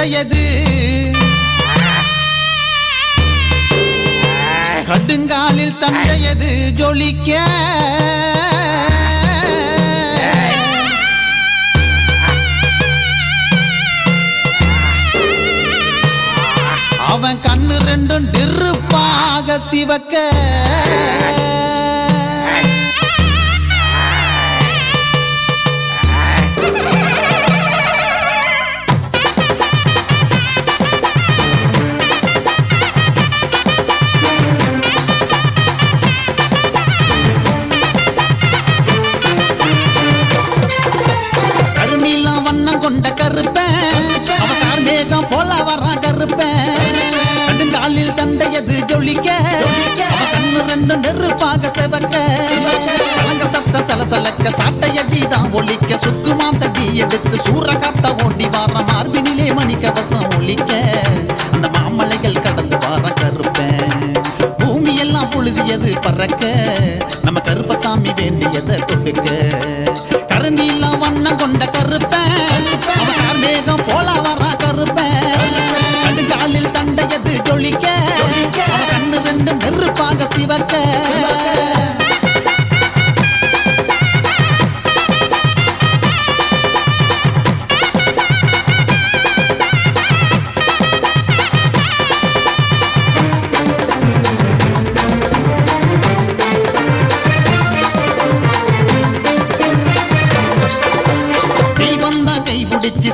கடுங்காலில் கடுங்காலில் தண்டையது ஜொலிக்க. அவன் கண்ணு ரெண்டும் நெருப்பாக சிவக்க. கொண்ட கருப்பன் அவன் கார்மேகம் போல வர்றான் கருப்பன் கடுங்காலில் தந்தையது ஜொலிக்க. அவன் கண்ணு ரெண்டும் நெருப்பாக செவக்க. சலங்க சத்த சலசலக்க சாட்டையடி தான் ஒலிக்க சுக்குமாம் தட்டி எடுத்து சூற காட்ட ஓடி வார மார்பினிலே மணி கவசம் ஒலிக்க அந்த மாமலைகள் கடந்து வார கருப்பன் பூமி எல்லாம் புழுதியது பறக்க. நம்ம கருப்பசாமி வேண்டியதை கொடுக்க ரெண்டு சிவக்க.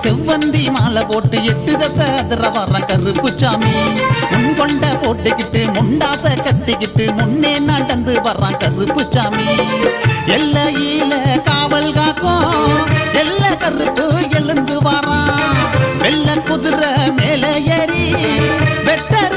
செவ்வந்தி மாலை போட்டு எட்டு தசை அதிர வர கருப்பு சாமி போட்டுக்கிட்டு முண்டாச கத்திக்கிட்டு முன்னே நடந்து வர்றான் கருப்பு சாமி. எல்லையில காவல் காக்கும் எல்ல கருப்பு எழுந்து வரான் வெள்ள குதிரை மேல ஏறி வெட்டர்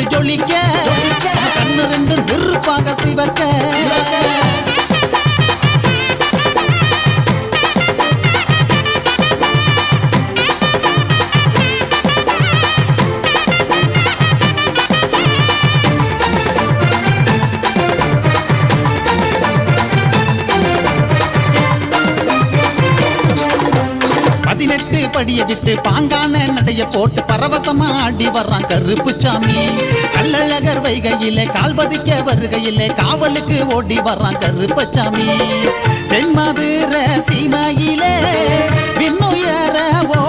தண்டையது ஜொலிக்க கண்ணு ரெண்டு நெருப்பாக சிவக்க. படிய விட்டு பாங்கான நடைய போட்டு பரவசமா ஆடி வர்றான் கருப்பு சாமி. கள்ளழகர் வைகையிலே கால் பதிக்க வருகையிலே காவலுக்கு ஓடி வர்றான் கருப்பச்சாமி தென்மதுர சீமையிலே விண்ணுயர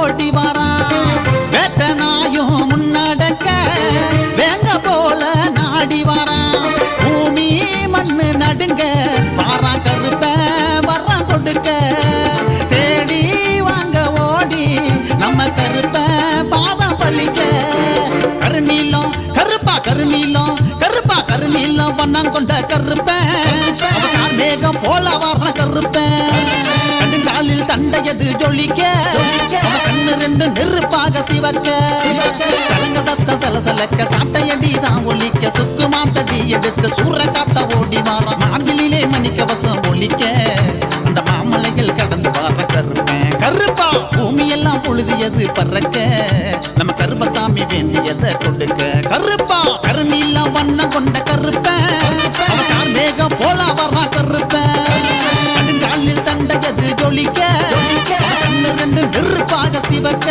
ஓடி வரான். வேட்ட நாயும் முன்னடக்க வேங்க போல நாடி வரான். கருப்பேன். மேகம் போல வர்ற கருப்பேன். கடுங்காலில் தண்டையது ஜொலிக்க? கண்ணு ரெண்டு நெருப்பாக சிவக்க. சலங்க சத்த சலசலக்க சாட்டையடி தான் ஒலிக்க சுக்கு மாத்தடி எடுத்து சூற காத்த ஓடி வார மார்பிலே மணிக்கவசம் ஒலிக்க அந்த மாமலைகள் கடந்து வர கருப்பேன். கருப்பா பூமி எல்லாம் புழுதியது பறக்க. நம்ம கருப்பசாமி வேண்டியதை கொடுக்க. கருப்பா கருநீல வண்ண கொண்ட கருப்பேன். மேகம் போல வர்றா கருப்பேன் கடுங்காலில் தண்டையது ஜொலிக்க. ரெண்டு நெருப்பாக சிவக்க.